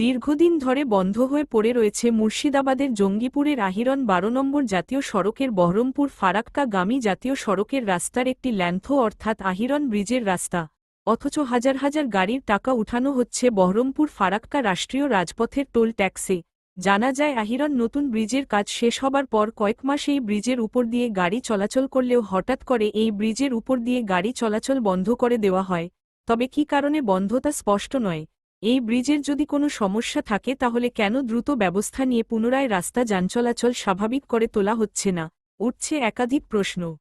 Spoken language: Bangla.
দীর্ঘদিন ধরে বন্ধ হয়ে পড়ে রয়েছে মুর্শিদাবাদের জঙ্গিপুরের আহিরন বারো নম্বর জাতীয় সড়কের বহরমপুর ফারাক্কা গামী জাতীয় সড়কের রাস্তার একটি ল্যান্থো অর্থাৎ আহিরন ব্রিজের রাস্তা। অথচ হাজার হাজার গাড়ির টাকা উঠানো হচ্ছে বহরমপুর ফারাক্কা রাষ্ট্রীয় রাজপথের টোল ট্যাক্সে। জানা যায়, আহিরন নতুন ব্রিজের কাজ শেষ হবার পর কয়েক মাস এই ব্রিজের উপর দিয়ে গাড়ি চলাচল করলেও হঠাৎ করে এই ব্রিজের উপর দিয়ে গাড়ি চলাচল বন্ধ করে দেওয়া হয়। তবে কি কারণে বন্ধতা স্পষ্ট নয়। এই ব্রিজের যদি কোনো সমস্যা থাকে তাহলে কেন দ্রুত ব্যবস্থা নিয়ে পুনরায় রাস্তা যান চলাচল স্বাভাবিক করে তোলা হচ্ছে না? উঠছে একাধিক প্রশ্ন।